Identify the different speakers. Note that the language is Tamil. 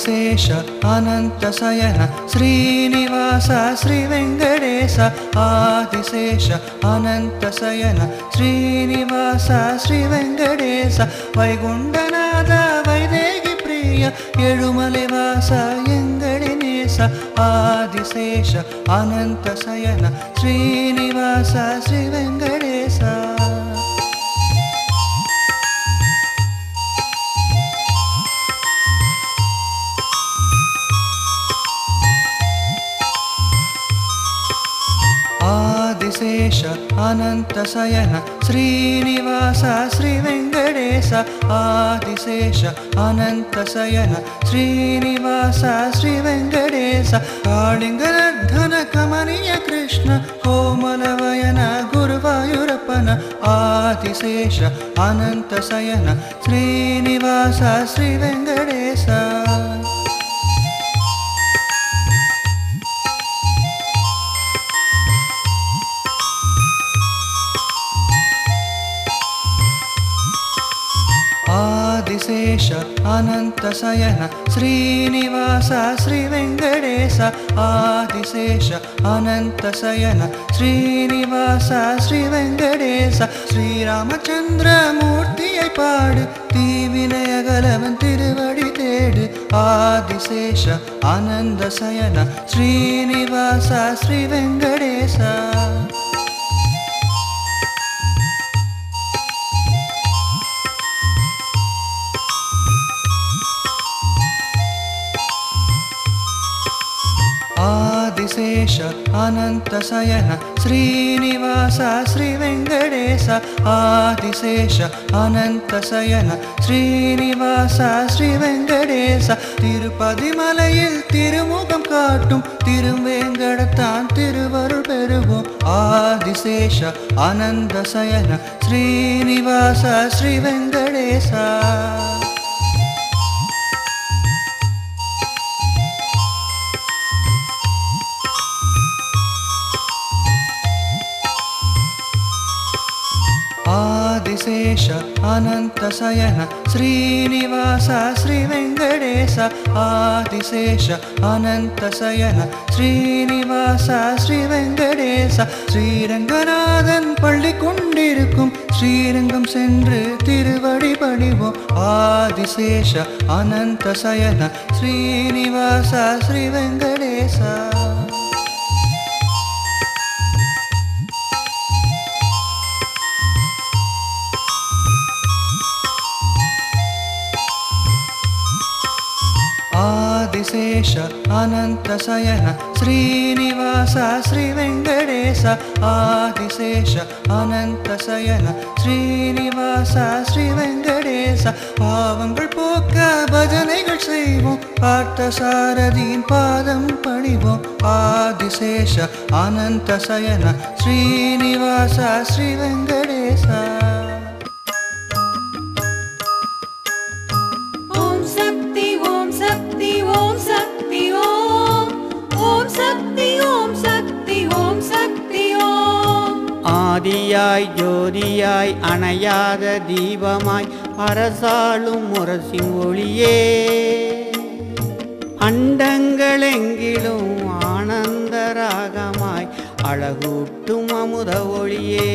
Speaker 1: विशेष अनन्तशयन श्रीनिवास श्रीवेङ्कटेश आदिशेष अनन्तशयन श्रीनिवास श्रीवेङ्कटेश वैगुण्डनाथ वैदेहि प्रिय एळुमलिवास एङ्गडिनेश आदिशेष अनन्तशयन श्रीनिवास श्रीवेङ्कटेश शेष अनन्तशयन श्रीनिवास श्रीवेङ्कटेश आदिशेष अनन्तशयन श्रीनिवास श्रीवेङ्कटेश कालिङ्गनर्धन कमनीय कृष्ण कोमलवयन गुरुवायुरपन आदिशेष अनन्तशयन श्रीनिवास श्रीवेङ्कटेश। ஆதிசேஷ அனந்தசயன ஸ்ரீனிவாச ஸ்ரீவெங்கடேச ஆதிசேஷ அனந்தசயன ஸ்ரீனிவாச ஸ்ரீவெங்கடேச ஸ்ரீராமச்சந்திரமூர்த்தியை பாடு தீவினயகலவன் திருவடி தேடு ஆதிசேஷ அனந்தசயன ஸ்ரீனிவாச ஸ்ரீவெங்கடேசா ஆதிசேஷ அனந்தசயன ஸ்ரீனிவாச ஸ்ரீவெங்கடேச ஆதிசேஷ அனந்தசயன ஸ்ரீனிவாச ஸ்ரீவெங்கடேச திருப்பதி மலையில் திருமுகம் காட்டும் திருவேங்கடத்தான் திருவருள் பெருகும் ஆதிசேஷ அனந்தசயன ஸ்ரீனிவாச ஸ்ரீவெங்கடேசா ஆதிசேஷ அனந்தசயன ஸ்ரீனிவாச ஸ்ரீவெங்கடேச. ஆதிசேஷ அனந்தசயன ஸ்ரீனிவாச ஸ்ரீவெங்கடேச. ஸ்ரீரங்கநாதன் பள்ளி கொண்டிருக்கும் ஸ்ரீரங்கம் சென்று திருவடி பணிவோம். ஆதிசேஷ அனந்தசயன ஸ்ரீனிவாச ஸ்ரீவெங்கடேசா. आदिशेष अनन्तशयन श्रीनिवास श्रीवेङ्कटेश आदिशेष अनन्तशयन ஸ்ரீனிவாச ஸ்ரீவெங்கடேச பாவங்கள் போக்க பஜனைகள் செய்வோம் பார்த்த சாரதியின் பாதம் பணிவோம் ஆதிசேஷ அனந்தசயன ஸ்ரீனிவாச ஸ்ரீவெங்கடேசா
Speaker 2: ஓம்
Speaker 3: ஒளியாய் ஜோதியாய் அணையாத தீபமாய் அரசாளும் முரசின் ஒளியே. அண்டங்களெங்கிலும் ஆனந்த ராகமாய் அழகூட்டும் அமுத ஒளியே.